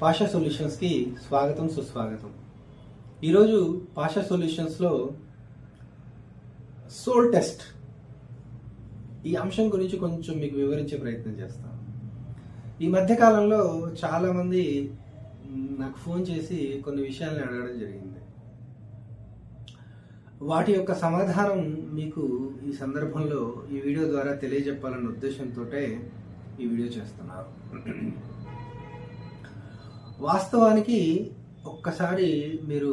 పాషా సొల్యూషన్స్కి స్వాగతం సుస్వాగతం. ఈరోజు పాషా సొల్యూషన్స్లో సోల్ టెస్ట్. ఈ అంశం గురించి కొంచెం మీకు వివరించే ప్రయత్నం చేస్తాను. ఈ మధ్యకాలంలో చాలామంది నాకు ఫోన్ చేసి కొన్ని విషయాలను అడగడం జరిగింది. వాటి యొక్క సమాధానం మీకు ఈ సందర్భంలో ఈ వీడియో ద్వారా తెలియజెప్పాలన్న ఉద్దేశంతో ఈ వీడియో చేస్తున్నారు వాస్తవానికి ఒక్కసారి మీరు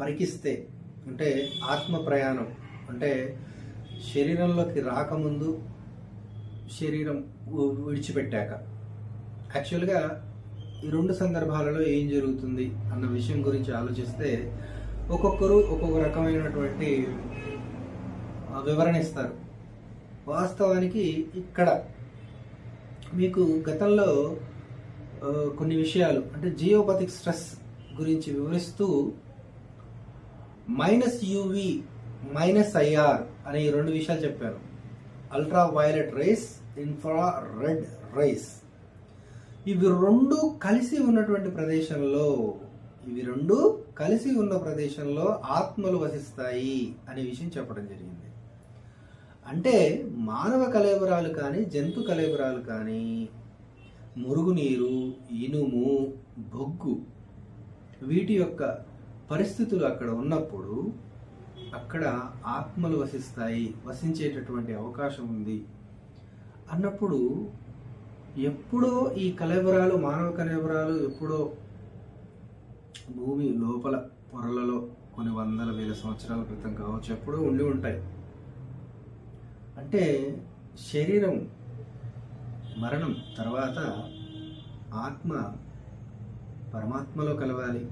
పరికిస్తే అంటే ఆత్మ ప్రయాణం అంటే శరీరంలోకి రాకముందు శరీరం విడిచిపెట్టాక. యాక్చువల్గా ఈ రెండు సందర్భాలలో ఏం జరుగుతుంది అన్న విషయం గురించి ఆలోచిస్తే ఒక్కొక్కరు ఒక్కొక్క రకమైనటువంటి వివరణ ఇస్తారు. వాస్తవానికి ఇక్కడ మీకు గతంలో కొన్ని విషయాలు. అంటే జియోపతిక్ స్ట్రెస్ గురించి వివరిస్తూ మైనస్ యూవి మైనస్ ఐఆర్ అనే ఈ రెండు విషయాలు చెప్పాను ultraviolet rays infrared rays. ఇవి రెండు కలిసి ఉన్నటువంటి ప్రదేశంలో ఇవి రెండు కలిసి ఉన్న ప్రదేశంలో ఆత్మలు వసిస్తాయి అనే విషయం చెప్పడం జరిగింది. అంటే మానవ కలేబరాలు కానీ జంతు కలేబరాలు కానీ మురుగునీరు ఇనుము బొగ్గు వీటి యొక్క పరిస్థితులు అక్కడ ఉన్నప్పుడు అక్కడ ఆత్మలు వసిస్తాయి వసించేటటువంటి అవకాశం ఉంది. అన్నప్పుడు ఎప్పుడో ఈ కలవరాలు మానవ కలవరాలు ఎప్పుడో భూమి లోపల పొరలలో కొన్ని వందల వేల సంవత్సరాల క్రితం కావచ్చు ఎప్పుడో ఉండి ఉంటాయి. అంటే శరీరం మరణం తర్వాత ఆత్మ పరమాత్మలో కలవాలి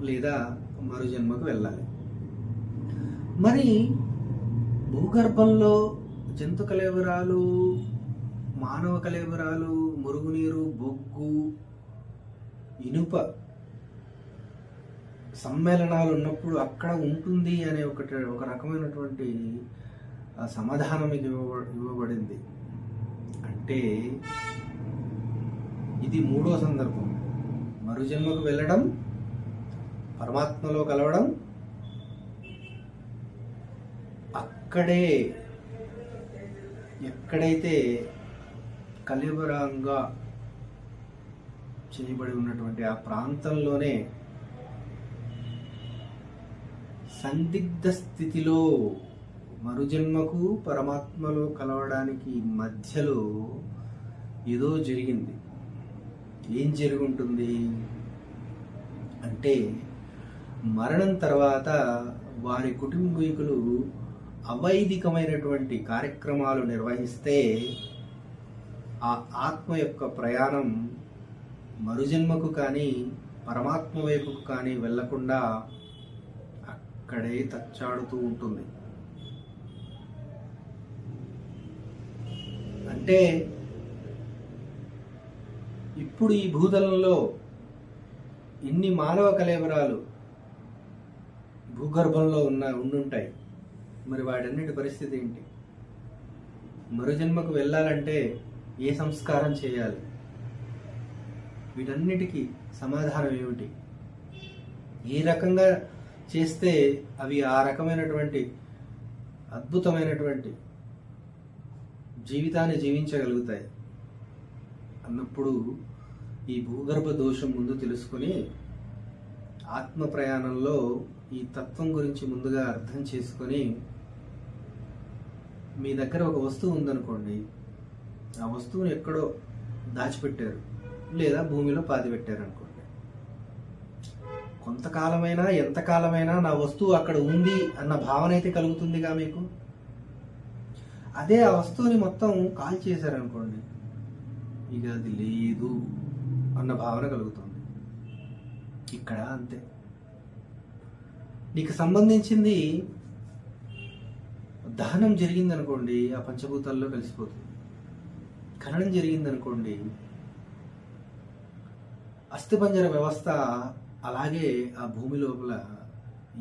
లేదా మరు జన్మకు వెళ్ళాలి. మరి భూగర్భంలో జంతు కలేవరాలు మానవ కలేవరాలు మురుగునీరు బొగ్గు ఇనుప సమ్మేళనాలు ఉన్నప్పుడు అక్కడ ఉంటుంది అనే ఒకటి ఒక రకమైనటువంటి సమాధానం ఇవ్వబడింది. అంటే ఇది మూడో సందర్భం. మరుజన్మకు వెళ్ళడం పరమాత్మలో కలవడం అక్కడే ఎక్కడైతే కలిబరంగా చేయబడి ఉన్నటువంటి ఆ ప్రాంతంలోనే సందిగ్ధ స్థితిలో మరుజన్మకు పరమాత్మలో కలవడానికి మధ్యలో ఏదో జరిగింది. ఏం జరుగుంటుంది? అంటే మరణం తర్వాత వారి కుటుంబీకులు అవైదికమైనటువంటి కార్యక్రమాలు నిర్వహిస్తే ఆ ఆత్మ యొక్క ప్రయాణం మరుజన్మకు కానీ పరమాత్మ వైపుకు కానీ వెళ్ళకుండా అక్కడే తచ్చాడుతూ ఉంటుంది. అంటే ఇప్పుడు ఈ భూతలంలో ఇన్ని మానవ కలేవరాలు భూగర్భంలో ఉన్న ఉండుంటాయి? మరి వాటన్నిటి పరిస్థితి ఏంటి? మరో జన్మకు వెళ్ళాలంటే ఏ సంస్కారం చేయాలి? వీటన్నిటికీ సమాధానం ఏమిటి? ఏ రకంగా చేస్తే అవి ఆ రకమైనటువంటి అద్భుతమైనటువంటి జీవితాన్ని జీవించగలుగుతాయి అన్నప్పుడు ఈ భూగర్భ దోషం ముందు తెలుసుకొని ఆత్మ ప్రయాణంలో ఈ తత్వం గురించి ముందుగా అర్థం చేసుకొని మీ దగ్గర ఒక వస్తువు ఉందనుకోండి ఆ వస్తువుని ఎక్కడో దాచిపెట్టారు లేదా భూమిలో పాతిపెట్టారు అనుకోండి కొంతకాలమైనా ఎంతకాలమైనా నా వస్తువు అక్కడ ఉంది అన్న భావన అయితే కలుగుతుందిగా మీకు? అదే ఆ వస్తువుని మొత్తం కాల్ చేశారనుకోండి ఇక అది లేదు అన్న భావన కలుగుతుంది. ఇక్కడ అంతే. నీకు సంబంధించింది దహనం జరిగిందనుకోండి ఆ పంచభూతాల్లో కలిసిపోతుంది. ఖననం జరిగిందనుకోండి అస్థిపంజర వ్యవస్థ అలాగే ఆ భూమి లోపల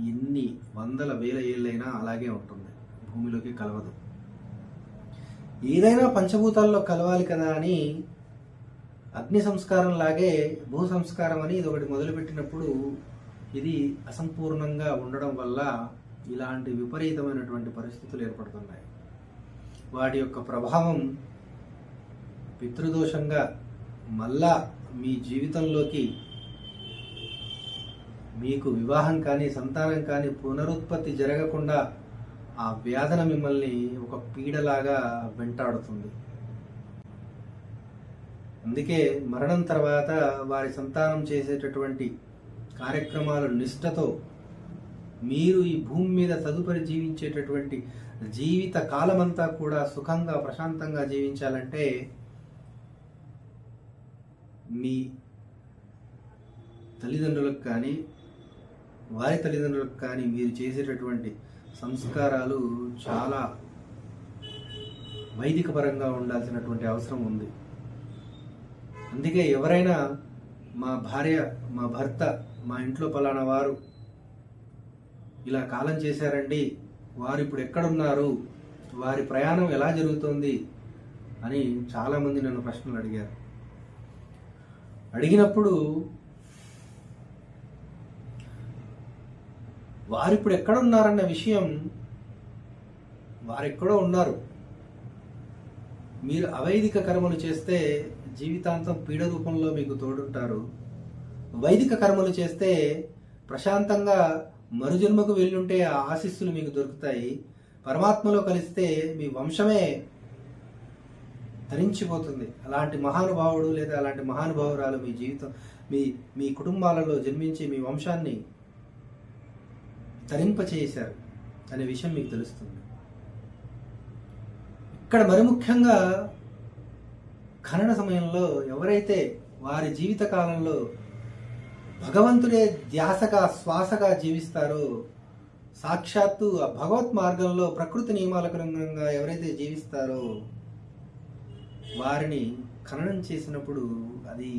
ఎన్ని వందల వేల ఏళ్ళైనా అలాగే ఉంటుంది. భూమిలోకి కలవదు. ఏదైనా పంచభూతాల్లో కలవాలి కదా అని అగ్ని సంస్కారం లాగే భూ సంస్కారం అని ఇది ఒకటి మొదలుపెట్టినప్పుడు ఇది అసంపూర్ణంగా ఉండడం వల్ల ఇలాంటి విపరీతమైనటువంటి పరిస్థితులు ఏర్పడుతున్నాయి. వాటి యొక్క ప్రభావం పితృదోషంగా మళ్ళా మీ జీవితంలోకి మీకు వివాహం కానీ సంతానం కానీ పునరుత్పత్తి జరగకుండా ఆ వేదన మిమ్మల్ని ఒక పీడలాగా వెంటాడుతుంది. అందుకే మరణం తర్వాత వారి సంతానం చేసేటటువంటి కార్యక్రమాలు నిష్ఠతో మీరు ఈ భూమి మీద తదుపరి జీవించేటటువంటి జీవిత కాలమంతా కూడా సుఖంగా ప్రశాంతంగా జీవించాలంటే మీ తల్లిదండ్రులకు కానీ వారి తల్లిదండ్రులకు కానీ మీరు చేసేటటువంటి సంస్కారాలు చాలా వైదిక పరంగా ఉండాల్సినటువంటి అవసరం ఉంది. అందుకే ఎవరైనా మా భార్య మా భర్త మా ఇంట్లో పలానా వారు ఇలా కాలం చేశారండి వారు ఇప్పుడు ఎక్కడున్నారు వారి ప్రయాణం ఎలా జరుగుతోంది అని చాలామంది నన్ను ప్రశ్నలు అడిగారు. అడిగినప్పుడు వారు ఇప్పుడు ఎక్కడున్నారన్న విషయం వారెక్కడో ఉన్నారు. మీరు అవైదిక కర్మలు చేస్తే జీవితాంతం పీడ రూపంలో మీకు తోడుంటారు. వైదిక కర్మలు చేస్తే ప్రశాంతంగా మరుజన్మకు వెళ్ళుంటే ఆ ఆశీస్సులు మీకు దొరుకుతాయి. పరమాత్మలో కలిస్తే మీ వంశమే తరించిపోతుంది. అలాంటి మహానుభావుడు లేదా అలాంటి మహానుభావురాలు మీ జీవితం మీ మీ కుటుంబాలలో జన్మించి మీ వంశాన్ని తరింపచేశారు అనే విషయం మీకు తెలుస్తుంది. ఇక్కడ మరి ముఖ్యంగా ఖనన సమయంలో ఎవరైతే వారి జీవిత కాలంలో భగవంతుడే ధ్యాసగా శ్వాసగా జీవిస్తారో సాక్షాత్తు ఆ భగవత్ మార్గంలో ప్రకృతి నియమాలకు అనుగుణంగా ఎవరైతే జీవిస్తారో వారిని ఖననం చేసినప్పుడు అది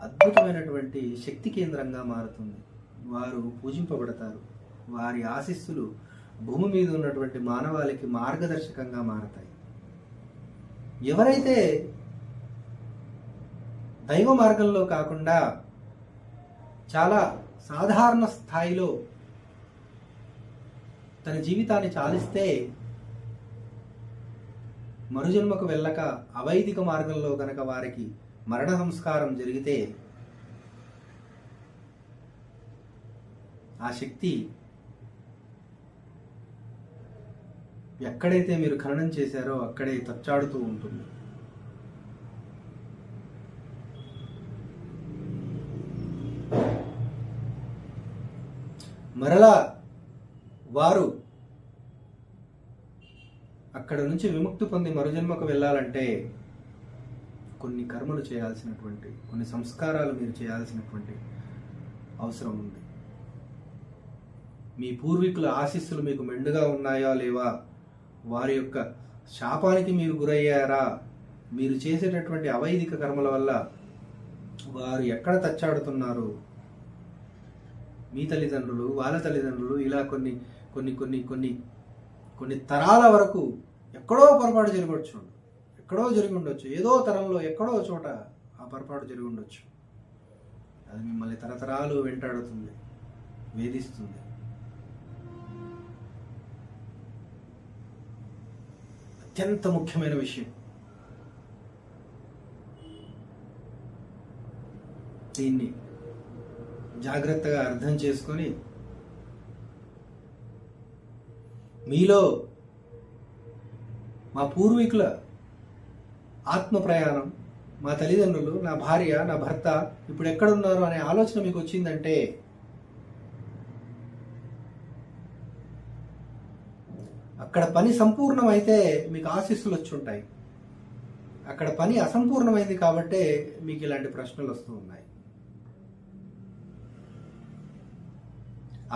అద్భుతమైనటువంటి శక్తి కేంద్రంగా మారుతుంది. వారు పూజింపబడతారు. వారి ఆశీస్సులు భూమి మీద ఉన్నటువంటి మానవాళికి మార్గదర్శకంగా మారతాయి. ఎవరైతే దైవ మార్గంలో కాకుండా చాలా సాధారణ స్థాయిలో తన జీవితాన్ని చాలిస్తే మరుజన్మకు వెళ్ళక అవైదిక మార్గంలో గనక వారికి మరణ సంస్కారం జరిగితే ఆ శక్తి ఎక్కడైతే మీరు ఖననం చేశారో అక్కడే తచ్చాడుతూ ఉంటుంది. మరలా వారు అక్కడ నుంచి విముక్తి పొంది మరుజన్మకు వెళ్ళాలంటే కొన్ని కర్మలు చేయాల్సినటువంటి కొన్ని సంస్కారాలు మీరు చేయాల్సినటువంటి అవసరం ఉంది. మీ పూర్వీకుల ఆశీస్సులు మీకు మెండుగా ఉన్నాయా లేవా? వారి యొక్క శాపానికి మీరు గురయ్యారా? మీరు చేసేటటువంటి అవైదిక కర్మల వల్ల వారు ఎక్కడ తచ్చాడుతున్నారు? మీ తల్లిదండ్రులు వాళ్ళ తల్లిదండ్రులు ఇలా కొన్ని కొన్ని కొన్ని కొన్ని కొన్ని తరాల వరకు ఎక్కడో పొరపాటు జరగవచ్చు ఎక్కడో జరిగి ఉండొచ్చు. ఏదో తరంలో ఎక్కడో చోట ఆ పొరపాటు జరిగి ఉండొచ్చు. అది మిమ్మల్ని తరతరాలు వెంటాడుతుంది వేధిస్తుంది. అత్యంత ముఖ్యమైన విషయం. దీన్ని జాగ్రత్తగా అర్థం చేసుకొని మీలో మా పూర్వీకుల ఆత్మ ప్రయాణం మా తల్లిదండ్రులు నా భార్య నా భర్త ఇప్పుడు ఎక్కడున్నారు అనే ఆలోచన మీకు వచ్చిందంటే అక్కడ పని సంపూర్ణమైతే మీకు ఆశీస్సులు వచ్చి ఉంటాయి అక్కడ పని అసంపూర్ణమైంది కాబట్టే మీకు ఇలాంటి ప్రశ్నలు వస్తూ ఉన్నాయి.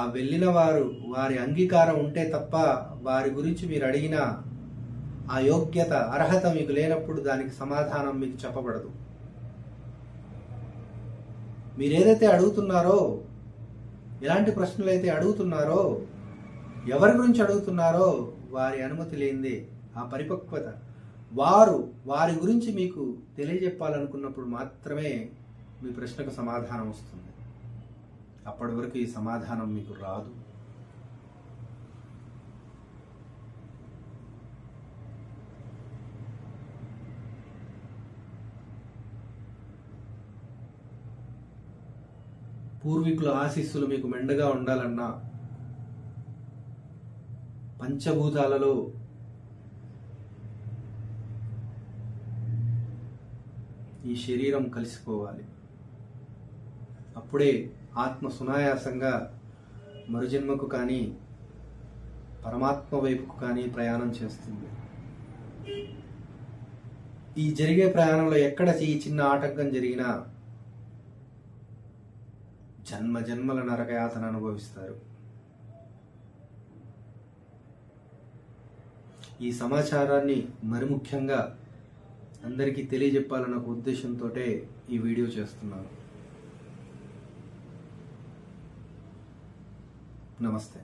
ఆ వెళ్ళిన వారు వారి అంగీకారం ఉంటే తప్ప వారి గురించి మీరు అడిగిన ఆ యోగ్యత అర్హత మీకు లేనప్పుడు దానికి సమాధానం మీకు చెప్పబడదు. మీరు ఏదైతే అడుగుతున్నారో ఎలాంటి ప్రశ్నలు అయితే అడుగుతున్నారో ఎవరి గురించి అడుగుతున్నారో వారి అనుమతి లేనిదే ఆ పరిపక్వత. వారు వారి గురించి మీకు తెలియజెప్పాలనుకున్నప్పుడు మాత్రమే మీ ప్రశ్నకు సమాధానం వస్తుంది. అప్పటి వరకు ఈ సమాధానం మీకు రాదు. పూర్వీకుల ఆశీస్సులు మీకు మెండగా ఉండాలన్నా పంచభూతాలలో ఈ శరీరం కలిసిపోవాలి. అప్పుడే ఆత్మ సునాయాసంగా మరుజన్మకు కానీ పరమాత్మ వైపుకు కానీ ప్రయాణం చేస్తుంది. ఈ జరిగే ప్రయాణంలో ఎక్కడ ఈ చిన్న ఆటంకం జరిగినా జన్మ జన్మల నరకయాతన అనుభవిస్తారు. ఈ సమాచారాన్ని మరి ముఖ్యంగా అందరికీ తెలియజెప్పాలన్న ఒక ఉద్దేశంతో ఈ వీడియో చేస్తున్నాను. నమస్తే.